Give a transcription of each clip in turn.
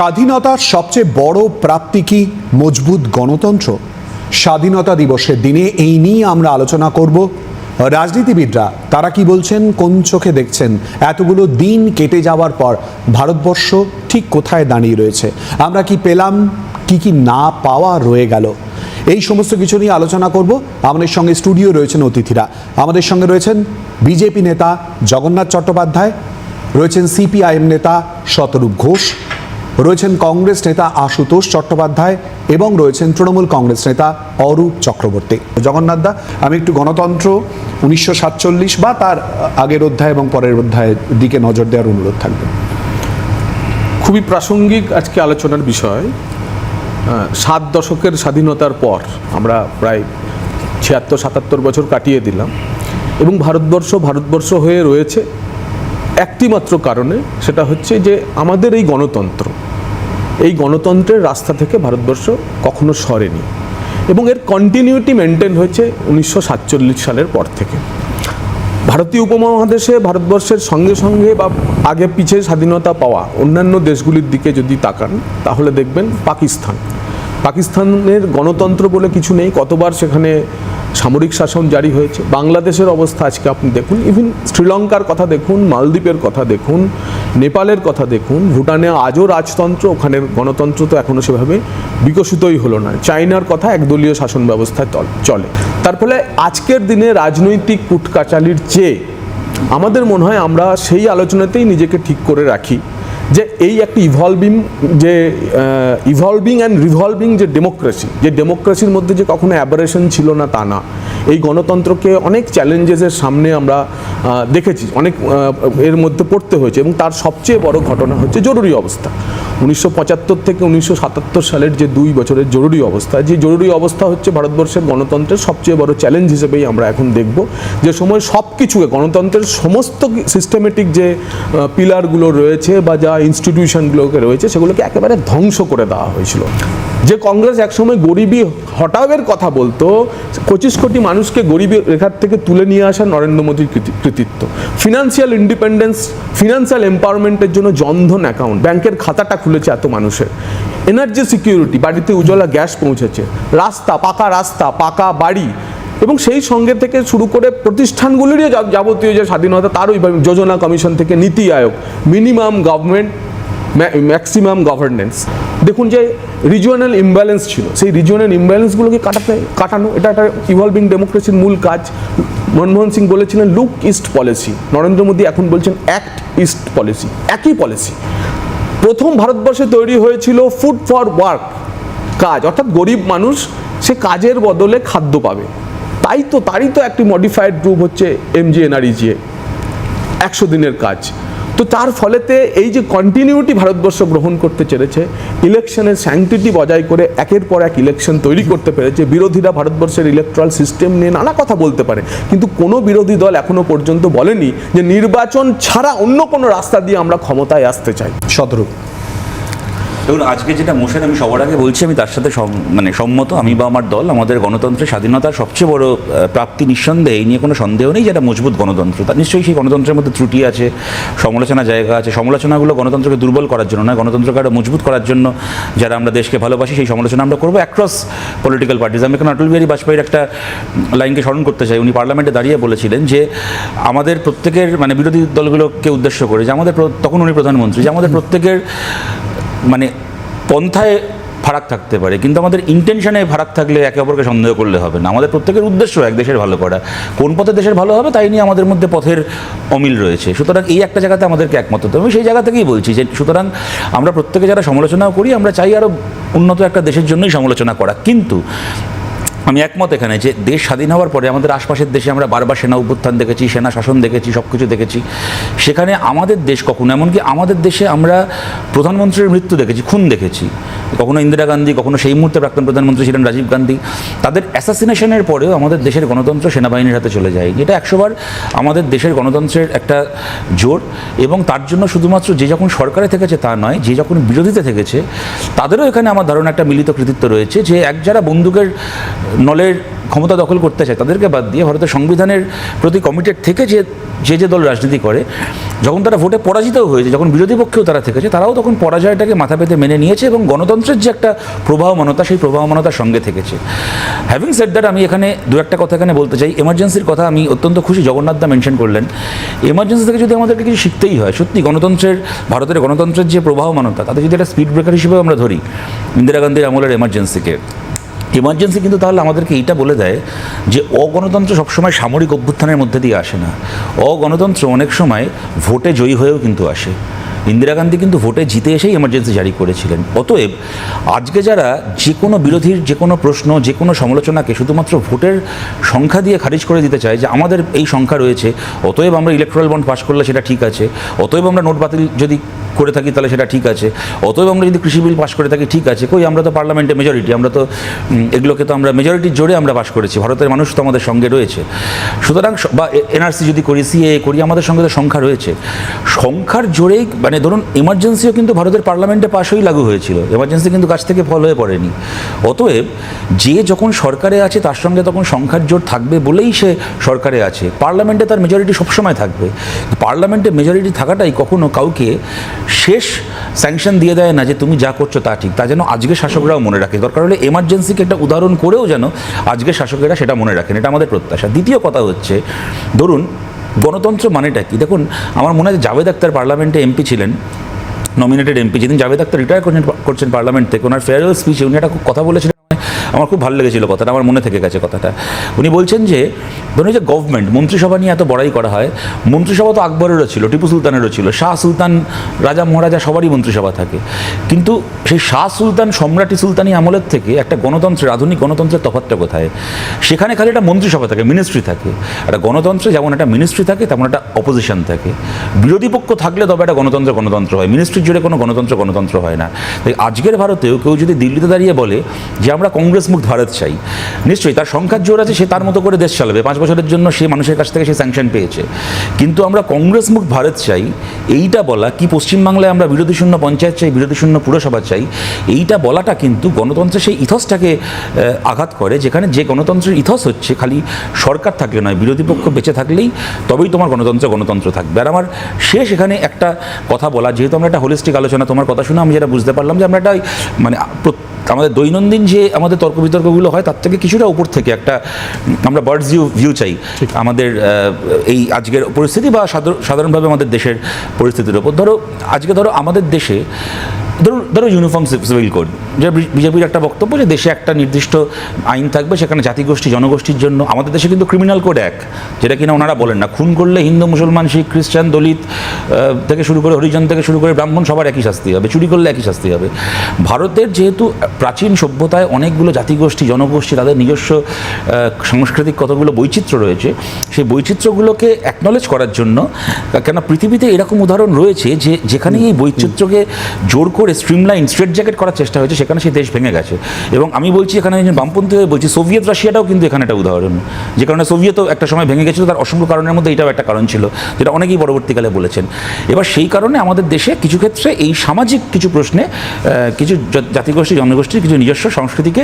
স্বাধীনতার সবচেয়ে বড় প্রাপ্তি কি মজবুত গণতন্ত্র? স্বাধীনতা দিবসের দিনে এই নিয়ে আমরা আলোচনা করব। রাজনীতিবিদরা, তারা কি বলছেন, কোন চোখে দেখছেন? এতগুলো দিন কেটে যাওয়ার পর ভারতবর্ষ ঠিক কোথায় দাঁড়িয়ে রয়েছে? আমরা কি পেলাম? কি কি না পাওয়া রয়ে গেল? এই সমস্ত কিছু নিয়ে আলোচনা করব। আমাদের সঙ্গে স্টুডিও রয়েছেন অতিথিরা। আমাদের সঙ্গে রয়েছেন বিজেপি নেতা জগন্নাথ চট্টোপাধ্যায়, রয়েছেন সিপিআইএম নেতা শতরূপ ঘোষ রয়েছেন কংগ্রেস নেতা আশুতোষ চট্টোপাধ্যায় এবং রয়েছেন তৃণমূল কংগ্রেস নেতা অরূপ চক্রবর্তী। জগন্নাথ দা, আমি একটু গণতন্ত্র, উনিশশো সাতচল্লিশ বা তার আগের অধ্যায় এবং পরের অধ্যায়ের দিকে নজর দেওয়ার অনুরোধ থাকবে। খুবই প্রাসঙ্গিক আজকে আলোচনার বিষয়। সাত দশকের স্বাধীনতার পর আমরা প্রায় ছিয়াত্তর সাতাত্তর বছর কাটিয়ে দিলাম এবং ভারতবর্ষ ভারতবর্ষ হয়ে রয়েছে। একটি মাত্র কারণে সেটা হচ্ছে যে আমাদের এই গণতন্ত্র, এই গণতন্ত্রের রাস্তা থেকে ভারতবর্ষ কখনো সরেনি এবং এর কন্টিনিউটি মেনটেন হয়েছে উনিশশো সাতচল্লিশ সালের পর থেকে। ভারতীয় উপমহাদেশে ভারতবর্ষের সঙ্গে সঙ্গে বা আগে পিছে স্বাধীনতা পাওয়া অন্যান্য দেশগুলির দিকে যদি তাকান, তাহলে দেখবেন পাকিস্তান। পাকিস্তানের গণতন্ত্র বলে কিছু নেই, কতবার সেখানে সামরিক শাসন জারি হয়েছে, বাংলাদেশের অবস্থা আজকে আপনি দেখুন ইভিন শ্রীলঙ্কার কথা দেখুন, মালদ্বীপের কথা দেখুন, নেপালের কথা দেখুন, ভুটানে আজও রাজতন্ত্র ওখানের গণতন্ত্র তো এখনও সেভাবে বিকশিতই হলো না, চায়নার কথা একদলীয় শাসন ব্যবস্থায় চলে। তার ফলে আজকের দিনে রাজনৈতিক কুটকাচালির চেয়ে আমাদের মনে হয় আমরা সেই আলোচনাতেই নিজেকে ঠিক করে রাখি। যে এই একটি ইভলভিং যে ইভলভিং অ্যান্ড রিভলভিং যে ডেমোক্রেসি যে ডেমোক্রেসির মধ্যে যে কখনো অ্যাবারেশন ছিল না তা না। এই গণতন্ত্রকে অনেক চ্যালেঞ্জেসের সামনে আমরা দেখেছি, অনেক এর মধ্যে পড়তে হয়েছে এবং তার সবচেয়ে বড় ঘটনা হচ্ছে জরুরি অবস্থা। উনিশশো পঁচাত্তর থেকে উনিশশো সাতাত্তর সালের যে দুই বছরের জরুরি অবস্থা, যে জরুরি অবস্থা হচ্ছে ভারতবর্ষের গণতন্ত্রের সবচেয়ে বড় চ্যালেঞ্জ হিসেবেই আমরা এখন দেখব। যে সময় সব কিছুকে গণতন্ত্রের সমস্ত সিস্টেমেটিক যে পিলারগুলো রয়েছে বা যা ইনস্টিটিউশনগুলোকে রয়েছে, সেগুলোকে একেবারে ধ্বংস করে দেওয়া হয়েছিল। যে কংগ্রেস একসময় গরিবী হটাবের কথা বলতো, পঁচিশ কোটি মানুষকে গরিবী রেখার থেকে তুলে নিয়ে আসা নরেন্দ্র মোদীর কৃতি- কৃতিত্ব। ফিনান্সিয়াল ইন্ডিপেন্ডেন্স ফিনান্সিয়াল এম্পাওয়ারমেন্টের জন্য জনধন অ্যাকাউন্ট ব্যাংকের খাতাটা খুলেছে এত মানুষের। এনার্জি সিকিউরিটি বাড়িতে উজ্জ্বলা গ্যাস পৌঁছেছে। রাস্তা, পাকা রাস্তা, পাকা বাড়ি। এবং সেই সঙ্গে থেকে শুরু করে প্রতিষ্ঠানগুলিরই যাবতীয় যে স্বাধীনতা তারও যোজনা কমিশন থেকে NITI Aayog minimum government maximum governance দেখুন যে রিজিওনাল ইমব্যালেন্স ছিল। সেই রিজিওনাল ইমব্যালেন্সগুলোকে কাটাতে, কাটানো, এটা একটা ইভলভিং ডেমোক্রেসির মূল কাজ। মনমোহন সিং বলেছিলেন look east policy Narendra Modi এখন বলছেন অ্যাক্ট ইস্ট পলিসি একই পলিসি প্রথম ভারতবর্ষে তৈরি হয়েছিল ফুড ফর ওয়ার্ক কাজ। অর্থাৎ গরিব মানুষ, সে কাজের বদলে খাদ্য পাবে। তাই তো, তারই তো একটি মডিফাইড রূপ হচ্ছে এমজি এনআরইজিএ একশো দিনের কাজ। তো তার ফলেতে এই যে কন্টিনিউটি ভারতবর্ষ গ্রহণ করতে চেয়েছে ইলেকশনের স্যাংটিটি বজায় করে একের পর এক ইলেকশন তৈরি করতে পেরেছে, বিরোধীরা ভারতবর্ষের ইলেকট্রাল সিস্টেম নিয়ে নানা কথা বলতে পারে। কিন্তু কোনো বিরোধী দল এখনও পর্যন্ত বলেনি যে নির্বাচন ছাড়া অন্য কোনো রাস্তা দিয়ে আমরা ক্ষমতায় আসতে চাই। শতরূপ দেখুন, আজকে যেটা মোশন আমি সবার আগে বলছি, আমি তার সাথে মানে সম্মত, আমি বা আমার দল, আমাদের গণতন্ত্রের স্বাধীনতার সবচেয়ে বড় প্রাপ্তি নিঃসন্দেহে, এই নিয়ে কোনো সন্দেহ নেই যেটা মজবুত গণতন্ত্র। তার নিশ্চয়ই সেই গণতন্ত্রের মধ্যে ত্রুটি আছে, সমালোচনা জায়গা আছে, সমালোচনাগুলো গণতন্ত্রকে দুর্বল করার জন্য নয়, গণতন্ত্রকে আরও মজবুত করার জন্য যারা আমরা দেশকে ভালোবাসি, সেই সমালোচনা আমরা করব অ্যাক্রস পলিটিক্যাল পার্টিজ আমি এখানে অটল বিহারী বাজপেয়ীর একটা লাইনকে স্মরণ করতে চাই। উনি পার্লামেন্টে দাঁড়িয়ে বলেছিলেন যে, আমাদের প্রত্যেকের মানে বিরোধী দলগুলোকে উদ্দেশ্য করে যে, আমাদের তখন উনি প্রধানমন্ত্রী, যে আমাদের প্রত্যেকের মানে পন্থায় ফারাক থাকতে পারে, কিন্তু আমাদের ইন্টেনশনে ফারাক থাকলে একে অপরকে সন্দেহ করলে হবে না। আমাদের প্রত্যেকের উদ্দেশ্য এক, দেশের ভালো করা। কোন পথে দেশের ভালো হবে তাই নিয়ে আমাদের মধ্যে পথের অমিল রয়েছে। সুতরাং এই একটা জায়গাতে আমাদেরকে একমত হতে আমি সেই জায়গা থেকেই বলছি যে সুতরাং আমরা প্রত্যেকে যারা সমালোচনাও করি, আমরা চাই আরও উন্নত একটা দেশের জন্যই সমালোচনা করা। কিন্তু আমি একমত এখানে যে দেশ স্বাধীন হওয়ার পরে আমাদের আশপাশের দেশে আমরা বারবার সেনা অভ্যুত্থান দেখেছি, সেনা শাসন দেখেছি সব কিছু দেখেছি। সেখানে আমাদের দেশ কখনো, এমনকি আমাদের দেশে আমরা প্রধানমন্ত্রীর মৃত্যু দেখেছি, খুন দেখেছি। কখনো ইন্দিরা গান্ধী, কখনো সেই মুহূর্তে প্রাক্তন প্রধানমন্ত্রী ছিলেন রাজীব গান্ধী। তাদের অ্যাসাসিনেশনের পরেও আমাদের দেশের গণতন্ত্র সেনাবাহিনীর হাতে চলে যায়। এটা একশোবার আমাদের দেশের গণতন্ত্রের একটা জোর এবং তার জন্য শুধুমাত্র যে যখন সরকারে থেকেছে তা নয়, যে যখন বিরোধীতে থেকেছে, তাদেরও এখানে আমার ধারণা একটা মিলিত কৃতিত্ব রয়েছে যে এক যারা বন্দুকের নলের ক্ষমতা দখল করতে চায়, তাদেরকে বাদ দিয়ে ভারতের সংবিধানের প্রতি কমিটেড থেকে যে যে যে দল রাজনীতি করে, যখন তারা ভোটে পরাজিতও হয়েছে, যখন বিরোধী পক্ষেও তারা থেকেছে, তারাও তখন পরাজয়টাকে মাথা পেতে মেনে নিয়েছে এবং গণতন্ত্রের যে একটা প্রবাহমানতা, সেই প্রবাহমানতার সঙ্গে থেকেছে। হ্যাভিং সেট দ্যাট আমি এখানে দু একটা কথা এখানে বলতে চাই। এমার্জেন্সির কথা আমি অত্যন্ত খুশি, জগন্নাথ দা মেনশন করলেন। এমার্জেন্সি থেকে যদি আমাদেরকে কিছু শিখতেই হয়, সত্যি গণতন্ত্রের, ভারতের গণতন্ত্রের যে প্রবাহমানতা, তাতে যদি একটা স্পিড ব্রেকার হিসেবে আমরা ধরি, ইন্দিরা গান্ধীর আমলের এমার্জেন্সিকে এমার্জেন্সি কিন্তু তাহলে আমাদেরকে এইটা বলে দেয় যে অগণতন্ত্র সবসময় সামরিক অভ্যুত্থানের মধ্যে দিয়ে আসে না। অগণতন্ত্র অনেক সময় ভোটে জয়ী হয়েও কিন্তু আসে। ইন্দিরা গান্ধী কিন্তু ভোটে জিতে এসেই এমার্জেন্সি জারি করেছিলেন। অতএব আজকে যারা যে কোনো বিরোধীর যে কোনো প্রশ্ন যে কোনো সমালোচনাকে শুধুমাত্র ভোটের সংখ্যা দিয়ে খারিজ করে দিতে চায় যে আমাদের এই সংখ্যা রয়েছে, অতএব আমরা ইলেকট্রাল বন্ড পাস করলে সেটা ঠিক আছে, অতএব আমরা নোট বাতিল যদি করে থাকি তাহলে সেটা ঠিক আছে। অতএব আমরা যদি কৃষি বিল পাস করে থাকি, ঠিক আছে। কই, আমরা তো পার্লামেন্টে মেজরিটি আমরা তো এগুলোকে তো আমরা মেজরিটির জোরে আমরা পাস করেছি। ভারতের মানুষ তো আমাদের সঙ্গে রয়েছে। সুতরাং বা এনআরসি যদি করি সিএ করি, আমাদের সঙ্গে তো সংখ্যা রয়েছে। সংখ্যার জোরেই মানে ধরুন এমার্জেন্সিও কিন্তু ভারতের পার্লামেন্টে পাশ হয়েই লাগু হয়েছিল। এমার্জেন্সি কিন্তু কাছ থেকে ফল হয়ে পড়েনি। অতএব, যে যখন সরকারে আছে, তার সঙ্গে তখন সংখ্যার জোর থাকবে বলেই সে সরকারে আছে। পার্লামেন্টে তার মেজরিটি সবসময় থাকবে। পার্লামেন্টে মেজরিটি থাকাটাই কখনো কাউকে শেষ স্যাংশন দিয়ে দেয় না যে তুমি যা করছ তা ঠিক, তা যেন আজকে শাসকরাও মনে রাখে। দরকার হলে এমার্জেন্সিকে একটা উদাহরণ করেও যেন আজকে শাসকেরা সেটা মনে রাখেন, এটা আমাদের প্রত্যাশা। দ্বিতীয় কথা হচ্ছে, ধরুন গণতন্ত্র মানেটা কি? দেখুন, আমার মনে হয় জাভেদ আক্তার পার্লামেন্টে এমপি ছিলেন নমিনেটেড এমপি, যেদিন জাভেদ আক্তার রিটায়ার করছেন করছেন পার্লামেন্ট থেকে, ওনার ফেয়ারওয়েল স্পিচে উনি একটা কথা বলেছিলেন। আমার খুব ভালো লেগেছিল কথাটা, আমার মনে থেকে গেছে কথাটা। উনি বলছেন যে, ধরুন যে গভর্নমেন্ট মন্ত্রিসভা নিয়ে এত বড়াই করা হয়, মন্ত্রিসভা তো আকবরেরও ছিল, টিপু সুলতানেরও ছিল, শাহ সুলতান, রাজা মহারাজা সবারই মন্ত্রিসভা থাকে। কিন্তু সেই শাহ সুলতান, সম্রাটি সুলতানি আমলের থেকে একটা গণতন্ত্রের, আধুনিক গণতন্ত্রের তফাৎটা কোথায়? সেখানে খালি একটা মন্ত্রিসভা থাকে মিনিস্ট্রি থাকে। একটা গণতন্ত্রে যেমন একটা মিনিস্ট্রি থাকে, তেমন একটা অপোজিশন থাকে। বিরোধী পক্ষ থাকলে তবে একটা গণতন্ত্র গণতন্ত্র হয় মিনিস্ট্রির জুড়ে কোনো গণতন্ত্র গণতন্ত্র হয় না। তাই আজকের ভারতেও কেউ যদি দিল্লিতে দাঁড়িয়ে বলে যে আমরা কংগ্রেস মুক্ত ভারত চাই। নিশ্চয়ই তার সংখ্যার জোর আছে, সে তার মতো করে দেশ চালাবে। পাঁচ বছরের জন্য সে মানুষের কাছ থেকে সে স্যাংশন পেয়েছে। কিন্তু আমরা কংগ্রেস মুক্ত ভারত চাই, এইটা বলা কি পশ্চিমবাংলায় আমরা বিরোধী শূন্য পঞ্চায়েত চাই, বিরোধী শূন্য পুরসভা চাই, এইটা বলাটা কিন্তু গণতন্ত্রের সেই ইথসটাকে আঘাত করে, যেখানে যে গণতন্ত্রের ইথস হচ্ছে খালি সরকার থাকলে নয়, বিরোধী পক্ষ বেঁচে থাকলেই তবেই তোমার গণতন্ত্র গণতন্ত্র থাকবে। আর আমার শেষ এখানে একটা কথা বলা, যেহেতু আমরা একটা হোলিস্টিক আলোচনা, তোমার কথা শুনে আমি যেটা বুঝতে পারলাম যে আমরা একটা মানে আমাদের দৈনন্দিন যে আমাদের তর্ক বিতর্কগুলো হয় তার থেকে কিছুটা উপর থেকে একটা আমরা বার্ডস ভিউ ভিউ চাই আমাদের এই আজকের পরিস্থিতি বা সাধারণভাবে আমাদের দেশের পরিস্থিতির ওপর ধরো আজকে ধরো আমাদের দেশে ধরো ধরো ইউনিফর্ম সিভিল কোড যে বিজেপির একটা বক্তব্য যে দেশে একটা নির্দিষ্ট আইন থাকবে, সেখানে জাতিগোষ্ঠী, জনগোষ্ঠীর জন্য আমাদের দেশে কিন্তু ক্রিমিনাল কোড এক। যেটা কিনা ওনারা বলেন না। খুন করলে হিন্দু, মুসলমান, শিখ, খ্রিস্টান, দলিত থেকে শুরু করে হরিজন থেকে শুরু করে ব্রাহ্মণ সবার একই শাস্তি হবে। চুরি করলে একই শাস্তি হবে। ভারতের যেহেতু প্রাচীন সভ্যতায় অনেকগুলো জাতিগোষ্ঠী, জনগোষ্ঠী, তাদের নিজস্ব সাংস্কৃতিক কতগুলো বৈচিত্র্য রয়েছে, সেই বৈচিত্র্যগুলোকে অ্যাকনলেজ করার জন্য কেন পৃথিবীতে এরকম উদাহরণ রয়েছে যে, যেখানে এই বৈচিত্র্যকে জোর করে স্ট্রিমলাইন স্ট্রেট জ্যাকেট করার চেষ্টা হয়েছে, সেখানে সেই দেশ ভেঙে গেছে। এবং আমি বলছি এখানে একজন বামপন্থী হয়ে বলছি, সোভিয়েত রাশিয়াটাও কিন্তু এখানে একটা উদাহরণ। যে কারণে সোভিয়েতও একটা সময় ভেঙে গেছিল, তার অসংখ্য কারণের মধ্যে এটাও একটা কারণ ছিল, যেটা অনেকেই পরবর্তীকালে বলেছেন। এবার সেই কারণে আমাদের দেশে কিছু ক্ষেত্রে এই সামাজিক কিছু প্রশ্নে কিছু জাতিগোষ্ঠী, জনগোষ্ঠীর কিছু নিজস্ব সংস্কৃতিকে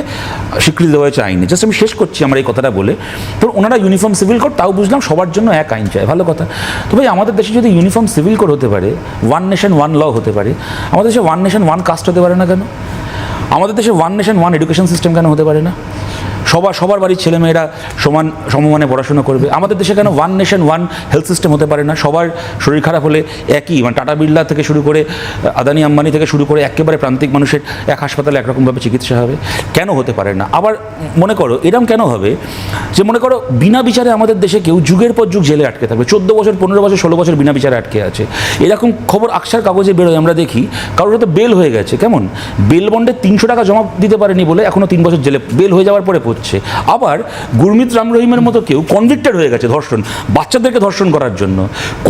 স্বীকৃতি দেওয়া হয়েছে আইনে। জাস্ট আমি শেষ করছি আমার এই কথাটা বলে। তো ওনারা ইউনিফর্ম সিভিল কোড তাও বুঝলাম সবার জন্য এক আইন চায় ভালো কথা। তো ভাই, আমাদের দেশে যদি ইউনিফর্ম সিভিল কোড হতে পারে ওয়ান নেশন ওয়ান ল হতে পারে, আমাদের দেশে ওয়ান নেশন ওয়ান কাস্ট হতে পারে না কেন? আমাদের দেশে one nation one education system কেন হতে পারে না? সবার সবার বাড়ির ছেলেমেয়েরা সমান সমমানে পড়াশোনা করবে। আমাদের দেশে কেন one nation one health system হতে পারে না? সবার শরীর খারাপ হলে একই মানে টাটা বিড়লা থেকে শুরু করে আদানি আম্বানি থেকে শুরু করে একেবারে প্রান্তিক মানুষের এক হাসপাতালে একরকমভাবে চিকিৎসা হবে, কেন হতে পারে না? আবার মনে করো, এরম কেন হবে? যে মনে করো, বিনা বিচারে আমাদের দেশে কেউ যুগের পর যুগ জেলে আটকে থাকবে। চোদ্দ বছর, পনেরো বছর, ষোলো বছর বিনা বিচারে আটকে আছে। এরকম খবর আকসার কাগজে বেরোয়, আমরা দেখি, কারোর হয়তো বেল হয়ে গেছে। কেমন? বেল বন্ডে তিনশো টাকা জমা দিতে পারেনি বলে এখনও তিন বছর জেলে বেল হয়ে যাওয়ার পরে পড়ছে আবার গুরমিত রাম রহিমের মতো কেউ কনভিক্টেড হয়ে গেছে ধর্ষণ বাচ্চাদেরকে ধর্ষণ করার জন্য।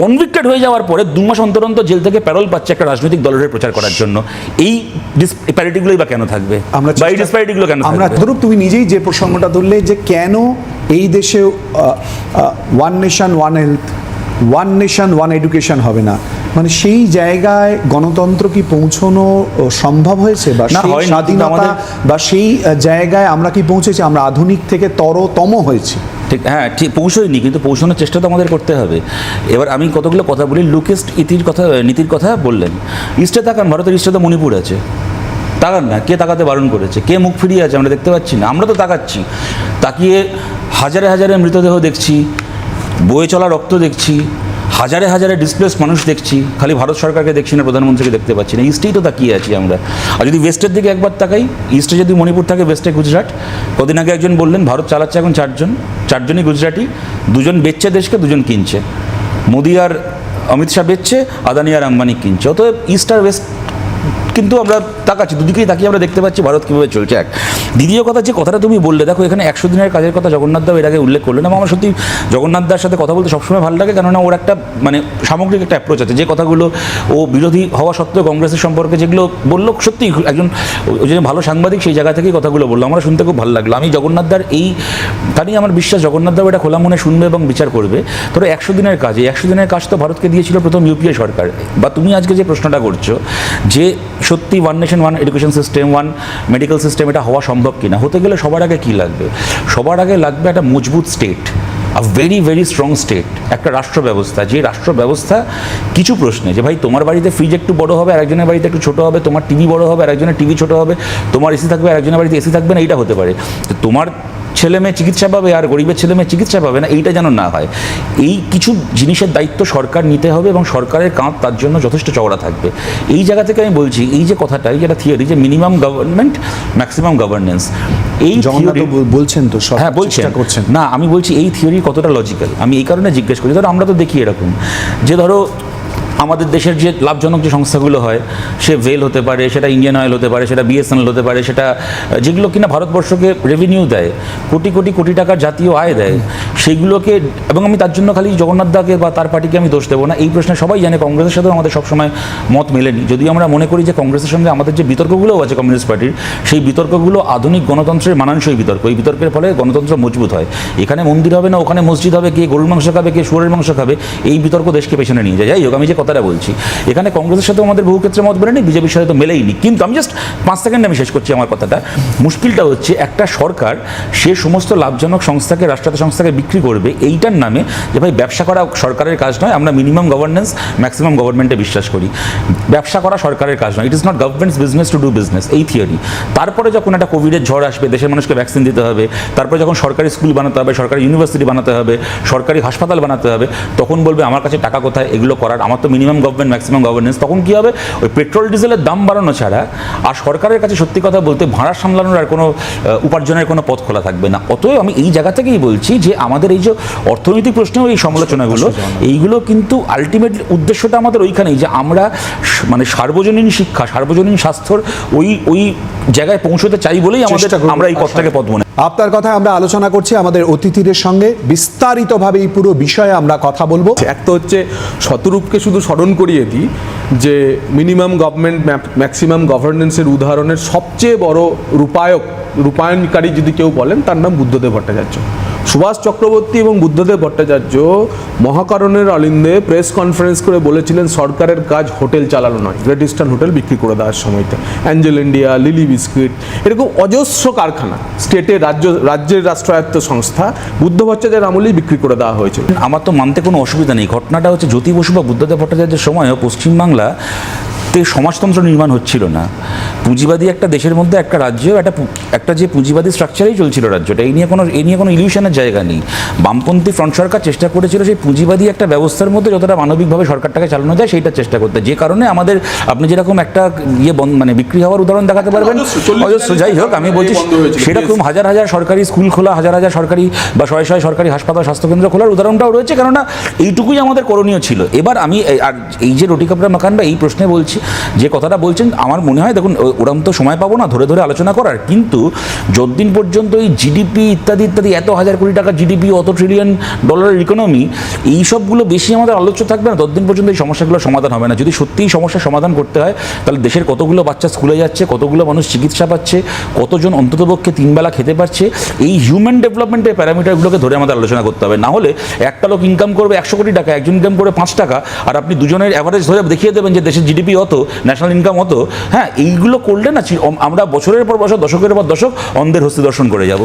কনভিক্টেড হয়ে যাওয়ার পরে দু মাস অন্তর অন্তর জেল থেকে প্যারোল পাচ্ছে একটা রাজনৈতিক দলের প্রচার করার জন্য। এই ডিসপ্যারিটিগুলোই বা কেন থাকবে? আমরা বা এই ডিসপ্যারিটিগুলো কেন আমরা ধরুন তুমি নিজেই যে প্রসঙ্গটা ধরলে যে কেন এই দেশে one nation one health one nation one education হবে না। মানে সেই জায়গায় গণতন্ত্র কি পৌঁছানো সম্ভব হয়েছে? বা না, সেই স্বাধীনতা বা সেই জায়গায় আমরা কি পৌঁছেছি? আমরা আধুনিক থেকে তরতম হয়েছি। ঠিক হ্যাঁ ঠিক পৌঁছয়নি কিন্তু পৌঁছানোর চেষ্টা তো আমাদের করতে হবে। এবার আমি কতগুলো কথা বলি লুকেস্ট ইতির কথা নীতির কথা বললেন। ইস্টে তাকান ভারতের ইস্টে তো মণিপুর আছে। তাকান না কে তাকাতে বারণ করেছে? কে মুখ ফিরিয়ে আছে? আমরা দেখতে পাচ্ছি না আমরা তো তাকাচ্ছি। তাকিয়ে হাজারে হাজারে মৃতদেহ দেখছি। বয়ে চলা রক্ত দেখছি, হাজারে হাজারে ডিসপ্লেস মানুষ দেখছি, খালি ভারত সরকারকে দেখছি না, প্রধানমন্ত্রীকে দেখতে পাচ্ছি না। ইস্টেই তো তাকিয়ে আছি আমরা। আর যদি ওয়েস্টের দিকে একবার তাকাই ইস্টে যদি মণিপুর থাকে ওয়েস্টে গুজরাট। কদিন আগে একজন বললেন, ভারত চালাচ্ছে এখন চারজন। চারজনই গুজরাটি, দুজন বেচছে দেশকে, দুজন কিনছে। মোদি আর অমিত শাহ বেচছে, আদানি আর আম্বানি কিনছে। অতএব ইস্ট আর ওয়েস্ট কিন্তু আমরা তাকাচ্ছি, দুদিকেই তাকিয়ে আমরা দেখতে পাচ্ছি ভারত কীভাবে চলছে। এক, দ্বিতীয় কথা যে কথাটা তুমি বললে, দেখো এখানে একশো দিনের কাজের কথা জগন্নাথ দাও এর আগে উল্লেখ করলেন এবং আমার সত্যি জগন্নাথ দার সাথে কথা বলতে সবসময় ভালো লাগে কেননা ওর একটা মানে সামগ্রিক একটা অ্যাপ্রোচ আছে। যে কথাগুলো ও বিরোধী হওয়া সত্ত্বেও কংগ্রেসের সম্পর্কে যেগুলো বলল, সত্যি একজন ওই যে ভালো সাংবাদিক সেই জায়গা থেকেই কথাগুলো বলল। আমার শুনতে খুব ভালো লাগল। আমি জগন্নাথ দার এই, তারই আমার বিশ্বাস, জগন্নাথ দাও এটা খোলা মনে শুনবে এবং বিচার করবে। ধরো একশো দিনের কাজ, এই একশো দিনের কাজ তো ভারতকে দিয়েছিল প্রথম ইউপিএ সরকার। বা তুমি আজকে যে প্রশ্নটা করছ যে সত্যি one nation one education system one medical system এটা হওয়া সম্ভব কিনা? হতে গেলে সবার আগে কী লাগবে? সবার আগে লাগবে একটা মজবুত state a very very strong state একটা রাষ্ট্র ব্যবস্থা। যে রাষ্ট্র ব্যবস্থা, কিছু প্রশ্নে যে ভাই তোমার বাড়িতে ফ্রিজ একটু বড় হবে আর একজনের বাড়িতে একটু ছোটো হবে, তোমার টিভি বড় হবে আর একজনের টিভি ছোটো হবে, তোমার এসি থাকবে আর একজনের বাড়িতে এসি থাকবে না, এইটা হতে পারে। তোমার ছেলে মেয়ে চিকিৎসা পাবে আর গরিবের ছেলে মেয়ে চিকিৎসা পাবে না এইটা যেন না হয়। এই কিছু জিনিসের দায়িত্ব সরকার নিতে হবে এবং সরকারের কাঁধ তার জন্য যথেষ্ট চওড়া থাকবে। এই জায়গা থেকে আমি বলছি এই যে কথাটা এই যেটা থিওরি যে মিনিমাম গভর্নমেন্ট ম্যাক্সিমাম গভর্নেন্স এই বলছেন তো হ্যাঁ বলছেন। করছেন। না আমি বলছি এই থিওরি কতটা লজিক্যাল আমি এই কারণে জিজ্ঞেস করি ধরো আমরা তো দেখি এরকম যে ধরো আমাদের দেশের যে লাভজনক যে সংস্থাগুলো হয়, সে ভেল হতে পারে, সেটা ইন্ডিয়ান অয়েল হতে পারে, সেটা বিএসএনএল হতে পারে, সেটা যেগুলো কিনা ভারতবর্ষকে রেভিনিউ দেয়, কোটি কোটি কোটি টাকার জাতীয় আয় দেয় সেইগুলোকে এবং আমি তার জন্য খালি জগন্নাথ দাকে বা তার পার্টিকে আমি দোষ দেবো না। এই প্রশ্নে সবাই জানে, কংগ্রেসের সাথেও আমাদের সবসময় মত মেলেনি। যদিও আমরা মনে করি যে কংগ্রেসের সঙ্গে আমাদের যে বিতর্কগুলোও আছে কমিউনিস্ট পার্টির, সেই বিতর্কগুলো আধুনিক গণতন্ত্রের মানানসই বিতর্ক। এই বিতর্কের ফলে গণতন্ত্র মজবুত হয়। এখানে মন্দির হবে না, ওখানে মসজিদ হবে, কে গরুর মাংস খাবে, কে শুয়োরের মাংস খাবে, এই বিতর্ক দেশকে পেছনে নিয়ে যায়। যাই হোক, আমি যে কথাটা বলছি। এখানে কংগ্রেসের সাথে আমাদের বহু ক্ষেত্রে মত বেরোয়নি বিজেপির সাথে তো মেলেইনি কিন্তু আমি জাস্ট পাঁচ সেকেন্ড আমি শেষ করছি আমার কথাটা। মুশকিলটা হচ্ছে একটা সরকার সে সমস্ত লাভজনক সংস্থাকে, রাষ্ট্রায়ত্ত সংস্থাকে বিক্রি করবে এইটার নামে যে ভাই ব্যবসা করা সরকারের কাজ নয়, আমরা মিনিমাম গভর্নেন্স ম্যাক্সিমাম গভর্নমেন্টে বিশ্বাস করি। ব্যবসা করা সরকারের কাজ নয় it is not government's business to do business এই থিওরি তারপরে যখন একটা কোভিডের ঝড় আসবে, দেশের মানুষকে ভ্যাকসিন দিতে হবে, তারপরে যখন সরকারি স্কুল বানাতে হবে, সরকারি ইউনিভার্সিটি বানাতে হবে, সরকারি হাসপাতাল বানাতে হবে, তখন বলবে আমার কাছে টাকা কোথায়, এগুলো করার, আমার তো মিনিমাম গভর্নমেন্ট ম্যাক্সিমাম গভর্নেন্স তখন কি হবে? ওই পেট্রোল ডিজেলের দাম বাড়ানো ছাড়া আর সরকারের কাছে সত্যি কথা বলতে ভাড়া সামলানোর আর কোনো উপার্জনের কোনো পথ খোলা থাকবে না। অতএব আমি এই জায়গা থেকেই বলছি যে আমাদের এই যে অর্থনৈতিক প্রশ্নেও এই সমালোচনাগুলো এইগুলো কিন্তু আলটিমেট উদ্দেশ্যটা আমাদের ওইখানেই যে আমরা মানে সার্বজনীন শিক্ষা সার্বজনীন স্বাস্থ্যর ওই ওই জায়গায় পৌঁছতে চাই বলেই আমাদের আমরা এই পথটাকে পথ মনে আপনার কথা আমরা আলোচনা করছি আমাদের অতিথিদের সঙ্গে। বিস্তারিতভাবে এই পুরো বিষয়ে আমরা কথা বলব। এক তো হচ্ছে শতরূপকে শুধু স্মরণ করিয়ে দিই যে মিনিমাম গভর্নমেন্ট ম্যাক্সিমাম গভর্নেন্সের উদাহরণের সবচেয়ে বড় রূপায়ক রূপায়নকারী যদি কেউ বলেন তার নাম বুদ্ধদেব ভট্টাচার্য। সুভাষ চক্রবর্তী এবং বুদ্ধদেব ভট্টাচার্য মহাকারণের অলিন্দে প্রেস কনফারেন্স করে বলেছিলেন, সরকারের কাজ হোটেল চালানো নয় গ্রেট ইস্টার্ন হোটেল বিক্রি করে দেওয়ার সময়তে। অ্যাঞ্জেল ইন্ডিয়া লিলি বিস্কিট এরকম অজস্র কারখানা স্টেটের রাজ্য, রাজ্যের রাষ্ট্রায়ত্ত সংস্থা, বুদ্ধ ভট্টাচার্যের আমলেই বিক্রি করে দেওয়া হয়েছিল আমার তো মানতে কোনো অসুবিধা নেই। ঘটনাটা হচ্ছে জ্যোতি বসু বা বুদ্ধদেব ভট্টাচার্যের সময়ও পশ্চিমবাংলা তে সমাজতন্ত্র নির্মাণ হচ্ছিল না। পুঁজিবাদী একটা দেশের মধ্যে একটা রাজ্য একটা একটা যে পুঁজিবাদী স্ট্রাকচারেই চলছিল রাজ্যটা এই নিয়ে কোনো এই নিয়ে কোনো ইলিউশনের জায়গা নেই। বামপন্থী ফ্রন্ট সরকার চেষ্টা করেছিল সেই পুঁজিবাদী একটা ব্যবস্থার মধ্যে যতটা মানবিকভাবে সরকারটাকে চালানো যায় সেইটা চেষ্টা করতে। যে কারণে আমাদের আপনি যেরকম একটা ইয়ে মানে বিক্রি হওয়ার উদাহরণ দেখাতে পারবেন। অজস্র, যাই হোক আমি বলছি সেরকম হাজার হাজার সরকারি স্কুল খোলা হাজার হাজার সরকারি বা শয়ে শয়ে সরকারি হাসপাতাল স্বাস্থ্যকেন্দ্র খোলার উদাহরণটাও রয়েছে কেননা এইটুকুই আমাদের করণীয় ছিল। এবার আমি এই- আর এই যে রুটি কাপড়া মাকান বা এই প্রশ্নে বলছি যে কথাটা বলছেন, আমার মনে হয় দেখুন ওরম তো সময় পাবো না, ধরে ধরে আলোচনা করার। কিন্তু যতদিন পর্যন্ত এই জিডিপি ইত্যাদি ইত্যাদি এত হাজার কোটি টাকা জিডিপি অত ট্রিলিয়ন ডলারের ইকোনমি এই সবগুলো বেশি আমাদের আলোচ্য থাকবে না, ততদিন পর্যন্ত এই সমস্যাগুলো সমাধান হবে না। যদি সত্যিই সমস্যার সমাধান করতে হয়, তাহলে দেশের কতগুলো বাচ্চা স্কুলে যাচ্ছে, কতগুলো মানুষ চিকিৎসা পাচ্ছে, কতজন অন্ততপক্ষে তিনবেলা খেতে পারছে, এই হিউম্যান ডেভেলপমেন্টের প্যারামিটারগুলোকে ধরে আমাদের আলোচনা করতে হবে। না হলে একটা লোক ইনকাম করবে একশো কোটি টাকা, একজন ইনকাম করে পাঁচ টাকা, আর আপনি দুজনের অ্যাভারেজ ধরে দেখিয়ে দেবেন যে দেশের জিডিপি অত ন্যাশনাল ইনকাম অত হ্যাঁ এইগুলো করলে না, আমরা বছরের পর বছর, দশকের পর দশক অন্ধের হস্তি দর্শন করে যাব।